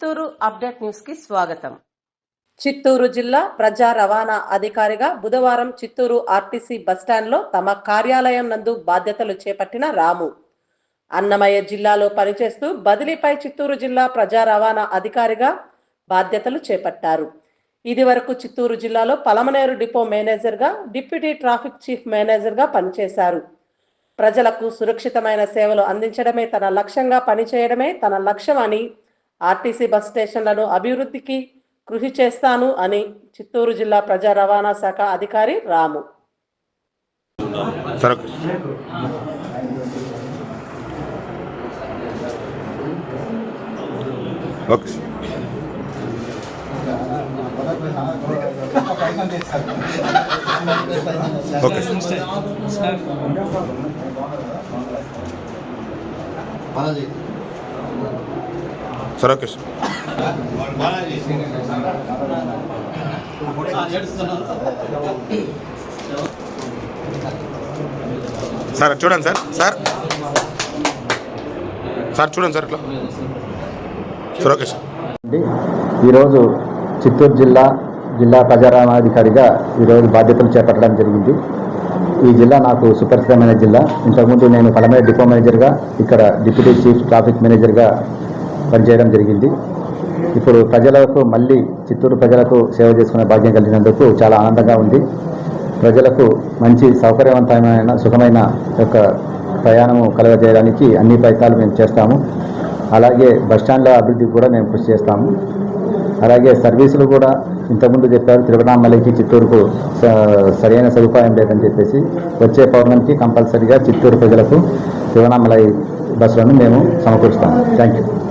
Chittoor update న్యూస్కి స్వాగతం. చిత్తూరు జిల్లా ప్రజా రవాణా అధికారిగా బుధవారం చిత్తూరు ఆర్టీసీ బస్టాండ్లో తమ కార్యాలయం నందు బాధ్యతలు చేపట్టిన రాము. అన్నమయ్య జిల్లాలో పనిచేస్తూ బదిలీపై చిత్తూరు జిల్లా ప్రజా రవాణా అధికారిగా బాధ్యతలు చేపట్టారు. ఇది వరకు చిత్తూరు జిల్లాలో పలమనేరు డిపో మేనేజర్గా డిప్యూటీ ట్రాఫిక్ చీఫ్ మేనేజర్గా పనిచేశారు. ప్రజలకు సురక్షితమైన సేవలు అందించడమే తన లక్ష్యంగా పనిచేయడమే తన లక్ష్యం అని ఆర్టీసీ బస్ స్టేషన్లను అభివృద్ధికి కృషి చేస్తాను అని చిత్తూరు జిల్లా ప్రజా రవాణా శాఖ అధికారి Ramu. Okay. Sir. Okay sir. Sir చూడండి సార్ సార్ సార్ చూడండి సార్ ఇట్లా సార్ ఓకే సార్ ఈరోజు చిత్తూరు జిల్లా జిల్లా ప్రజారామాధికారిగా ఈరోజు బాధ్యతలు చేపట్టడం జరిగింది ఈ జిల్లా నాకు సుపరిచితమైన జిల్లా ఇంతకుముందు నేను పలమేర డిపో మేనేజర్గా ఇక్కడ డిప్యూటీ చీఫ్ ట్రాఫిక్ మేనేజర్గా పనిచేయడం జరిగింది. ఇప్పుడు ప్రజలకు మళ్ళీ చిత్తూరు ప్రజలకు సేవ చేసుకునే భాగ్యం కలిగినందుకు చాలా ఆనందంగా ఉంది. ప్రజలకు మంచి సౌకర్యవంతమైన సుఖమైన యొక్క ప్రయాణము కలగజేయడానికి అన్ని ప్రయత్నాలు మేము చేస్తాము. అలాగే బస్టాండ్ల అభివృద్ధికి కూడా మేము కృషి చేస్తాము. అలాగే సర్వీసులు కూడా ఇంతకుముందు చెప్పారు తిరువణామలైకి చిత్తూరుకు స- సరైన సదుపాయం లేదని చెప్పేసి వచ్చే పౌర్ణమికి కంపల్సరిగా చిత్తూరు ప్రజలకు తిరువణామలై బస్సులను మేము సమకూరుస్తాము. Thank you